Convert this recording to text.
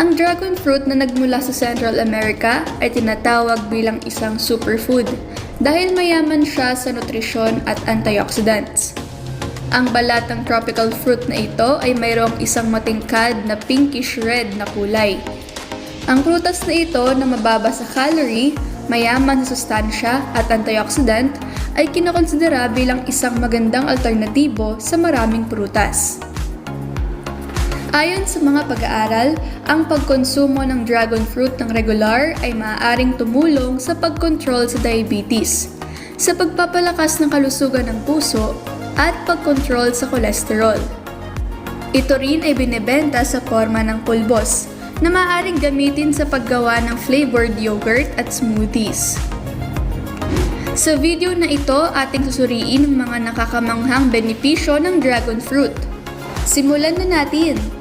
Ang dragon fruit na nagmula sa Central America ay tinatawag bilang isang superfood dahil mayaman siya sa nutrisyon at antioxidants. Ang balat ng tropical fruit na ito ay mayroong isang matingkad na pinkish red na kulay. Ang prutas na ito na mababa sa calorie, mayaman sa sustansya at antioxidant ay kinokonsidera bilang isang magandang alternatibo sa maraming prutas. Ayon sa mga pag-aaral, ang pagkonsumo ng dragon fruit ng regular ay maaaring tumulong sa pagkontrol sa diabetes, sa pagpapalakas ng kalusugan ng puso, at pagkontrol sa kolesterol. Ito rin ay binebenta sa forma ng pulbos na maaaring gamitin sa paggawa ng flavored yogurt at smoothies. Sa video na ito, ating susuriin ang mga nakakamanghang benepisyo ng dragon fruit. Simulan na natin!